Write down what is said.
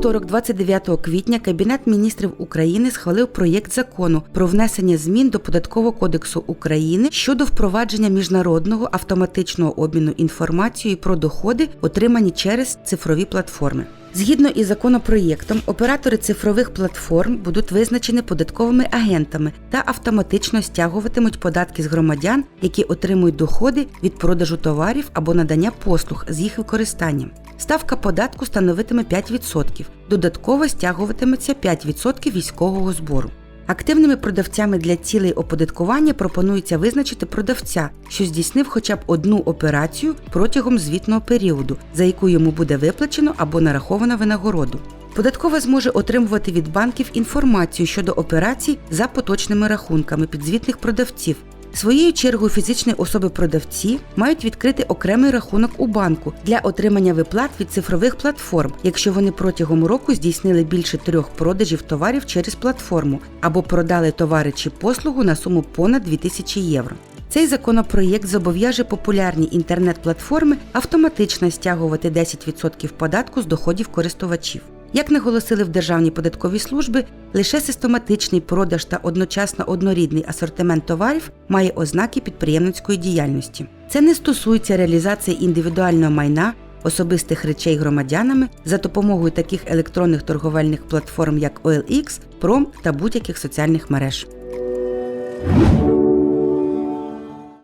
вівторок, 29 квітня, Кабінет міністрів України схвалив проєкт закону про внесення змін до Податкового кодексу України щодо впровадження міжнародного автоматичного обміну інформацією про доходи, отримані через цифрові платформи. Згідно із законопроєктом, оператори цифрових платформ будуть визначені податковими агентами та автоматично стягуватимуть податки з громадян, які отримують доходи від продажу товарів або надання послуг з їх використанням. Ставка податку становитиме 5%, додатково стягуватиметься 5% військового збору. Активними продавцями для цілей оподаткування пропонується визначити продавця, що здійснив хоча б одну операцію протягом звітного періоду, за яку йому буде виплачено або нараховано винагороду. Податкова зможе отримувати від банків інформацію щодо операцій за поточними рахунками підзвітних продавців. Своєю чергою фізичні особи-продавці мають відкрити окремий рахунок у банку для отримання виплат від цифрових платформ, якщо вони протягом року здійснили більше трьох продажів товарів через платформу або продали товари чи послугу на суму понад 2000 євро. Цей законопроєкт зобов'яже популярні інтернет-платформи автоматично стягувати 10% податку з доходів користувачів. Як наголосили в Державній податковій службі, лише систематичний продаж та одночасно однорідний асортимент товарів має ознаки підприємницької діяльності. Це не стосується реалізації індивідуального майна, особистих речей громадянами за допомогою таких електронних торговельних платформ, як OLX, Prom та будь-яких соціальних мереж.